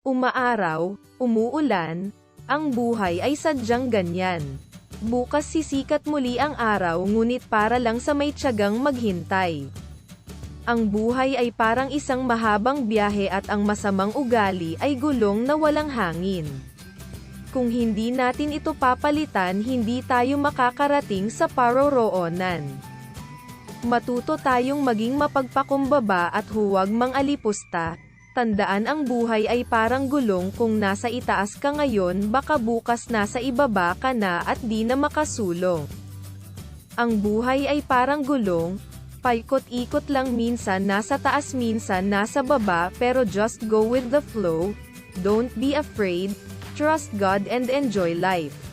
Umaaraw, umuulan, ang buhay ay sadyang ganyan. Bukas sisikat muli ang araw ngunit para lang sa may tiyagang maghintay. Ang buhay ay parang isang mahabang biyahe at ang masamang ugali ay gulong na walang hangin. Kung hindi natin ito papalitan hindi tayo makakarating sa paroroonan. Matuto tayong maging mapagpakumbaba at huwag mangalipusta, Tandaan ang buhay ay parang gulong kung nasa itaas ka ngayon baka bukas nasa ibaba ka na at di na makasulong. Ang buhay ay parang gulong, paikot-ikot lang minsan nasa taas minsan nasa baba pero just go with the flow, don't be afraid, trust God and enjoy life.